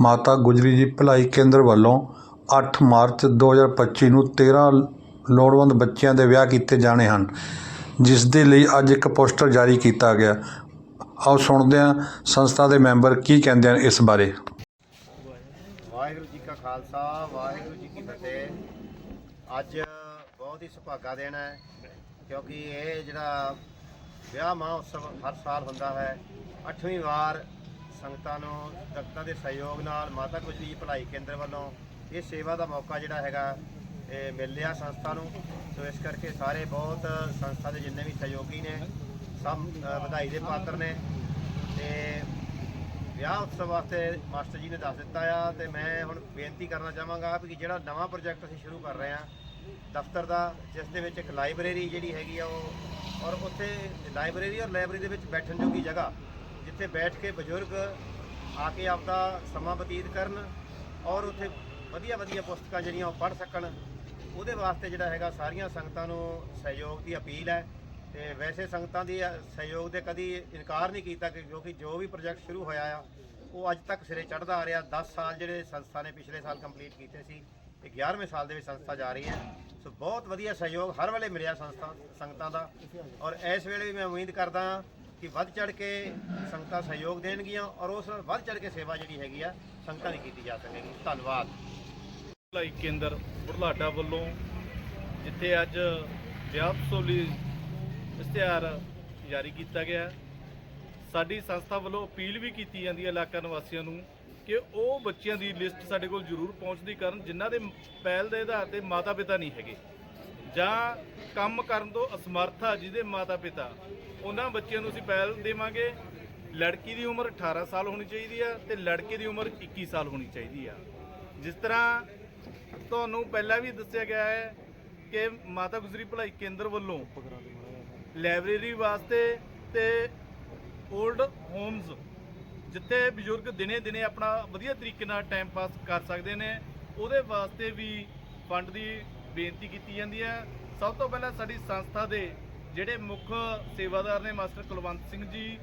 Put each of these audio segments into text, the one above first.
ਮਾਤਾ ਗੁਜਰੀ ਜੀ ਭਲਾਈ ਕੇਂਦਰ ਵੱਲੋਂ ਅੱਠ ਮਾਰਚ 2025 ਨੂੰ 13 ਲੋੜਵੰਦ ਬੱਚਿਆਂ ਦੇ ਵਿਆਹ ਕੀਤੇ ਜਾਣੇ ਹਨ, ਜਿਸ ਦੇ ਲਈ ਅੱਜ ਇੱਕ ਪੋਸਟਰ ਜਾਰੀ ਕੀਤਾ ਗਿਆ। ਆਓ ਸੁਣਦੇ ਹਾਂ ਸੰਸਥਾ ਦੇ ਮੈਂਬਰ ਕੀ ਕਹਿੰਦੇ ਹਨ ਇਸ ਬਾਰੇ। ਵਾਹਿਗੁਰੂ ਜੀ ਕਾ ਖਾਲਸਾ, ਵਾਹਿਗੁਰੂ ਜੀ ਕੀ ਫਤਿਹ। ਅੱਜ ਬਹੁਤ ਹੀ ਸੁਭਾਗਾ ਦਿਨ ਹੈ, ਕਿਉਂਕਿ ਇਹ ਜਿਹੜਾ ਵਿਆਹ ਮਹੋਤਸਵ ਹਰ ਸਾਲ ਹੁੰਦਾ ਹੈ। 8ਵੀਂ ਵਾਰ ਸੰਗਤਾਂ ਨੂੰ ਸੰਗਤਾਂ ਦੇ ਸਹਿਯੋਗ ਨਾਲ ਮਾਤਾ ਗੁਜਰੀ ਭਲਾਈ ਕੇਂਦਰ ਵੱਲੋਂ ਇਹ ਸੇਵਾ ਦਾ ਮੌਕਾ ਜਿਹੜਾ ਹੈਗਾ, ਇਹ ਮਿਲ ਰਿਹਾ ਸੰਸਥਾ ਨੂੰ। ਸੋ ਇਸ ਕਰਕੇ ਸਾਰੇ ਬਹੁਤ ਸੰਸਥਾ ਦੇ ਜਿੰਨੇ ਵੀ ਸਹਿਯੋਗੀ ਨੇ, ਸਭ ਵਧਾਈ ਦੇ ਪਾਤਰ ਨੇ। ਤੇ ਵਿਆਹ ਉਤਸਵ ਵਾਸਤੇ ਮਾਸਟਰ ਜੀ ਨੇ ਦੱਸ ਦਿੱਤਾ ਆ, ਤੇ ਮੈਂ ਹੁਣ ਬੇਨਤੀ ਕਰਨਾ ਚਾਹਾਂਗਾ ਵੀ ਜਿਹੜਾ ਨਵਾਂ ਪ੍ਰੋਜੈਕਟ ਅਸੀਂ ਸ਼ੁਰੂ ਕਰ ਰਹੇ ਹਾਂ, ਦਫ਼ਤਰ ਦਾ, ਜਿਸ ਦੇ ਵਿੱਚ ਇੱਕ ਲਾਇਬ੍ਰੇਰੀ ਜਿਹੜੀ ਹੈਗੀ ਆ ਉਹ, ਔਰ ਉੱਥੇ ਲਾਇਬ੍ਰੇਰੀ ਔਰ ਲਾਇਬ੍ਰੇਰੀ ਦੇ ਵਿੱਚ ਬੈਠਣ ਜੋਗੀ ਜਗ੍ਹਾ ਜਿੱਥੇ ਬੈਠ ਕੇ ਬਜ਼ੁਰਗ ਆ ਕੇ ਆਪਦਾ ਸਮਾਂ ਬਤੀਤ ਕਰਨ ਔਰ ਉੱਥੇ ਵਧੀਆ ਵਧੀਆ ਪੁਸਤਕਾਂ ਜਿਹੜੀਆਂ ਉਹ ਪੜ੍ਹ ਸਕਣ, ਉਹਦੇ ਵਾਸਤੇ ਜਿਹੜਾ ਹੈਗਾ ਸਾਰੀਆਂ ਸੰਗਤਾਂ ਨੂੰ ਸਹਿਯੋਗ ਦੀ ਅਪੀਲ ਹੈ। ਤੇ ਵੈਸੇ ਸੰਗਤਾਂ ਦੀ ਸਹਿਯੋਗ ਦੇ ਕਦੀ ਇਨਕਾਰ ਨਹੀਂ ਕੀਤਾ ਕਿ ਕਿਉਂਕਿ ਜੋ ਵੀ ਪ੍ਰੋਜੈਕਟ ਸ਼ੁਰੂ ਹੋਇਆ ਆ, ਉਹ ਅੱਜ ਤੱਕ ਸਿਰੇ ਚੜ੍ਹਦਾ ਆ ਰਿਹਾ। 10 ਸਾਲ ਜਿਹੜੇ ਸੰਸਥਾ ਨੇ ਪਿਛਲੇ ਸਾਲ ਕੰਪਲੀਟ ਕੀਤੇ ਸੀ, ਇਹ 11ਵੇਂ ਸਾਲ ਦੇ ਵਿੱਚ ਸੰਸਥਾ ਜਾ ਰਹੀ ਹੈ। ਸੋ ਬਹੁਤ ਵਧੀਆ ਸਹਿਯੋਗ ਹਰ ਵੇਲੇ ਮਿਲਿਆ ਸੰਸਥਾ, ਸੰਗਤਾਂ ਦਾ। ਔਰ ਇਸ ਵੇਲੇ ਵੀ ਮੈਂ ਉਮੀਦ ਕਰਦਾ ਹਾਂ ਕਿ ਵੱਧ ਚੜ ਕੇ ਸੰਗਤਾਂ ਸਹਿਯੋਗ ਦੇਣਗੀਆਂ ਔਰ ਉਸ ਨਾਲ ਵੱਧ ਚੜ ਕੇ ਸੇਵਾ ਜਿਹੜੀ ਹੈਗੀ ਆ, ਸੰਗਤਾਂ ਦੀ ਕੀਤੀ ਜਾ ਸਕੇਗੀ। ਧੰਨਵਾਦ। ਭਲਾਈ ਕੇਂਦਰ ਬੁਢਲਾਡਾ ਵੱਲੋਂ ਜਿੱਥੇ ਅੱਜ ਵਿਆਹ ਸੋਲੀ ਇਸ਼ਤਿਹਾਰ ਜਾਰੀ ਕੀਤਾ ਗਿਆ ਸਾਡੀ ਸੰਸਥਾ ਵੱਲੋਂ ਅਪੀਲ ਵੀ ਕੀਤੀ ਜਾਂਦੀ ਹੈ ਇਲਾਕਾ ਨਿਵਾਸੀਆਂ ਨੂੰ ਕਿ ਉਹ ਬੱਚਿਆਂ ਦੀ ਲਿਸਟ ਸਾਡੇ ਕੋਲ ਜ਼ਰੂਰ ਪਹੁੰਚਦੀ ਕਰਨ, ਜਿਨ੍ਹਾਂ ਦੇ ਪਹਿਲ ਦੇ ਆਧਾਰ ਤੇ ਮਾਤਾ ਪਿਤਾ ਨਹੀਂ ਹੈਗੇ। ਜਾਂ ਕੰਮ ਕਰਨ ਤੋਂ ਅਸਮਰਥ ਆ ਜਿਹਦੇ ਮਾਤਾ ਪਿਤਾ ਉਹਨਾਂ ਬੱਚਿਆਂ ਨੂੰ ਅਸੀਂ ਪਹਿਲ ਦੇਵਾਂਗੇ। ਲੜਕੀ ਦੀ ਉਮਰ 18 ਸਾਲ ਹੋਣੀ ਚਾਹੀਦੀ ਆ ਤੇ ਲੜਕੇ ਦੀ ਉਮਰ 21 ਸਾਲ ਹੋਣੀ ਚਾਹੀਦੀ ਆ। ਜਿਸ ਤਰ੍ਹਾਂ ਤੁਹਾਨੂੰ ਪਹਿਲਾਂ ਵੀ ਦੱਸਿਆ ਗਿਆ ਹੈ ਕਿ ਮਾਤਾ ਗੁਜਰੀ ਭਲਾਈ ਕੇਂਦਰ ਵੱਲੋਂ ਲਾਇਬ੍ਰੇਰੀ ਵਾਸਤੇ ਤੇ 올ਡ ਹੋਮਸ, ਜਿੱਥੇ ਬਜ਼ੁਰਗ ਦਿਨੇ ਦਿਨੇ ਆਪਣਾ ਵਧੀਆ ਤਰੀਕੇ ਨਾਲ ਟਾਈਮ ਪਾਸ ਕਰ ਸਕਦੇ ਨੇ, ਉਹਦੇ ਵਾਸਤੇ ਵੀ ਫੰਡ ਦੀ ਬੇਨਤੀ ਕੀਤੀ ਜਾਂਦੀ ਹੈ। ਸਭ ਤੋਂ ਪਹਿਲਾਂ ਸਾਡੀ ਸੰਸਥਾ ਦੇ ਜਿਹੜੇ ਮੁੱਖ ਸੇਵਾਦਾਰ ਨੇ ਮਾਸਟਰ ਕੁਲਵੰਤ ਸਿੰਘ ਜੀ,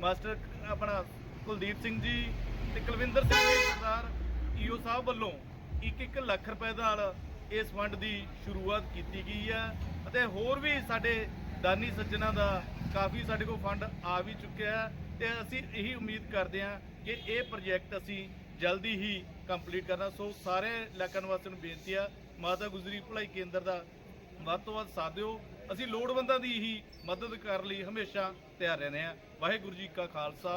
ਮਾਸਟਰ ਆਪਣਾ ਕੁਲਦੀਪ ਸਿੰਘ ਜੀ ਤੇ ਕੁਲਵਿੰਦਰ ਸਿੰਘ ਜੀ ਸਰਦਾਰ ਈਓ ਸਾਹਿਬ ਵੱਲੋਂ 1-1 ਲੱਖ ਰੁਪਏ ਨਾਲ ਇਸ ਫੰਡ ਦੀ ਸ਼ੁਰੂਆਤ ਕੀਤੀ ਗਈ ਹੈ ਅਤੇ ਹੋਰ ਵੀ ਸਾਡੇ ਦਾਨੀ ਸੱਜਣਾ ਦਾ ਕਾਫੀ ਸਾਡੇ ਕੋਲ ਫੰਡ ਆ ਵੀ ਚੁੱਕਿਆ ਹੈ ਤੇ ਅਸੀਂ ਇਹੀ ਉਮੀਦ ਕਰਦੇ ਹਾਂ ਕਿ ਇਹ ਪ੍ਰੋਜੈਕਟ ਅਸੀਂ ਜਲਦੀ ਹੀ ਕੰਪਲੀਟ ਕਰਨਾ। ਸੋ ਸਾਰੇ ਇਲਾਕਾ ਨਿਵਾਸੀਆਂ ਨੂੰ ਬੇਨਤੀ ਆ ਮਾਤਾ ਗੁਜਰੀ ਭਲਾਈ ਕੇਂਦਰ ਦਾ ਵੱਧ ਤੋਂ ਵੱਧ ਸਾਥ ਦਿਓ। ਅਸੀਂ ਲੋੜਵੰਦਾਂ ਦੀ ਹੀ ਮਦਦ ਕਰਨ ਲਈ ਹਮੇਸ਼ਾ ਤਿਆਰ ਰਹਿੰਦੇ ਹਾਂ। ਵਾਹਿਗੁਰੂ ਜੀ ਕਾ ਖਾਲਸਾ,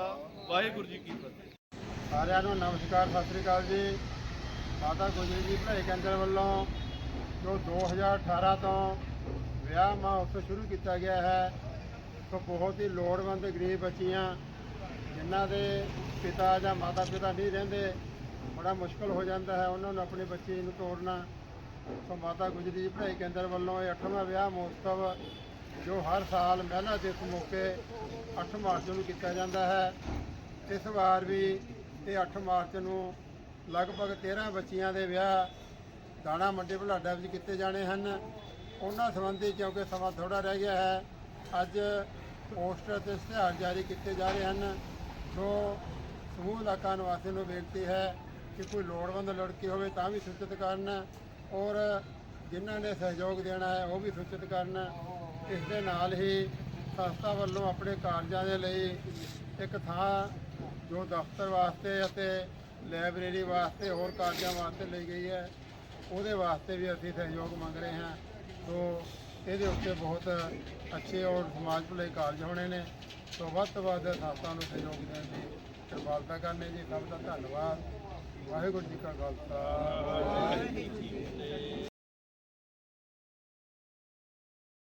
ਵਾਹਿਗੁਰੂ ਜੀ ਕੀ ਫਤਿਹ। ਸਾਰਿਆਂ ਨੂੰ ਨਮਸਕਾਰ, ਸਤਿ ਸ੍ਰੀ ਅਕਾਲ ਜੀ। ਮਾਤਾ ਗੁਜਰੀ ਜੀ ਭਲਾਈ ਕੇਂਦਰ ਵੱਲੋਂ ਜੋ 2018 ਤੋਂ ਵਿਆਹ ਮਹੋਤਸਵ ਸ਼ੁਰੂ ਕੀਤਾ ਗਿਆ ਹੈ, ਸੋ ਬਹੁਤ ਹੀ ਲੋੜਵੰਦ ਗਰੀਬ ਬੱਚੀਆਂ, ਜਿਨ੍ਹਾਂ ਦੇ ਪਿਤਾ ਜਾਂ ਮਾਤਾ ਪਿਤਾ ਨਹੀਂ ਰਹਿੰਦੇ, ਬੜਾ ਮੁਸ਼ਕਲ ਹੋ ਜਾਂਦਾ ਹੈ। ਉਹਨਾਂ ਨੂੰ ਆਪਣੀ ਬੱਚੀ ਨੂੰ ਤੋਰਨਾ ਸੋ ਮਾਤਾ ਗੁਜਰੀ ਜੀ ਭਲਾਈ ਕੇਂਦਰ ਵੱਲੋਂ ਇਹ 8ਵਾਂ ਵਿਆਹ ਮਹੋਤਸਵ, ਜੋ ਹਰ ਸਾਲ ਮਹਿਲਾ ਦਿਵਸ ਮੌਕੇ 8 ਮਾਰਚ ਨੂੰ ਕੀਤਾ ਜਾਂਦਾ ਹੈ। ਇਸ ਵਾਰ ਵੀ ਇਹ 8 ਮਾਰਚ ਨੂੰ ਲਗਭਗ 13 ਬੱਚੀਆਂ ਦੇ ਵਿਆਹ ਦਾਣਾ ਮੰਡੀ ਬੁਢਲਾਡਾ ਵਿੱਚ ਕੀਤੇ ਜਾਣੇ ਹਨ। ਉਹਨਾਂ ਸੰਬੰਧੀ ਕਿਉਂਕਿ ਸਮਾਂ ਥੋੜਾ ਰਹਿ ਗਿਆ ਹੈ, ਅੱਜ ਪੋਸਟਰ ਤੇ ਇਸ਼ਤਿਹਾਰ ਜਾਰੀ ਕੀਤੇ ਜਾ ਰਹੇ ਹਨ। ਸੋ ਸਮੂਹ ਇਲਾਕਾ ਨਿਵਾਸੀਆਂ ਨੂੰ ਬੇਨਤੀ ਹੈ ਕਿ ਕੋਈ ਲੋੜਵੰਦ ਲੜਕੀ ਹੋਵੇ ਤਾਂ ਵੀ ਸੂਚਿਤ ਕਰਨ। ਔਰ ਜਿਨ੍ਹਾਂ ਨੇ ਸਹਿਯੋਗ ਦੇਣਾ ਹੈ, ਉਹ ਵੀ ਸੂਚਿਤ ਕਰਨ। ਇਸ ਦੇ ਨਾਲ ਹੀ ਸੰਸਥਾ ਵੱਲੋਂ ਆਪਣੇ ਕਾਰਜਾਂ ਦੇ ਲਈ ਇੱਕ ਥਾਂ ਜੋ ਦਫ਼ਤਰ ਵਾਸਤੇ ਅਤੇ ਲਾਇਬ੍ਰੇਰੀ ਵਾਸਤੇ ਹੋਰ ਕਾਰਜਾਂ ਵਾਸਤੇ ਲਈ ਗਈ ਹੈ, ਉਹਦੇ ਵਾਸਤੇ ਵੀ ਅਸੀਂ ਸਹਿਯੋਗ ਮੰਗ ਰਹੇ ਹਾਂ। ਸੋ ਇਹਦੇ ਉੱਤੇ ਬਹੁਤ ਅੱਛੇ ਔਰ ਸਮਾਜ ਭਲਾਈ ਕਾਰਜ ਹੋਣੇ ਨੇ। ਸੋ ਵੱਧ ਤੋਂ ਵੱਧ ਸੰਸਥਾ ਨੂੰ ਸਹਿਯੋਗ ਦੇਣ ਦੀ ਕਿਰਪਾਲਤਾ ਕਰਨੀ ਜੀ ਸਭ ਦਾ ਧੰਨਵਾਦ। ਵਾਹਿਗੁਰੂ ਜੀ ਕਾ ਖਾਲਸਾ। ਵਾਹਿਗੁਰੂ ਜੀ ਕੀ ਫਤਿਹ।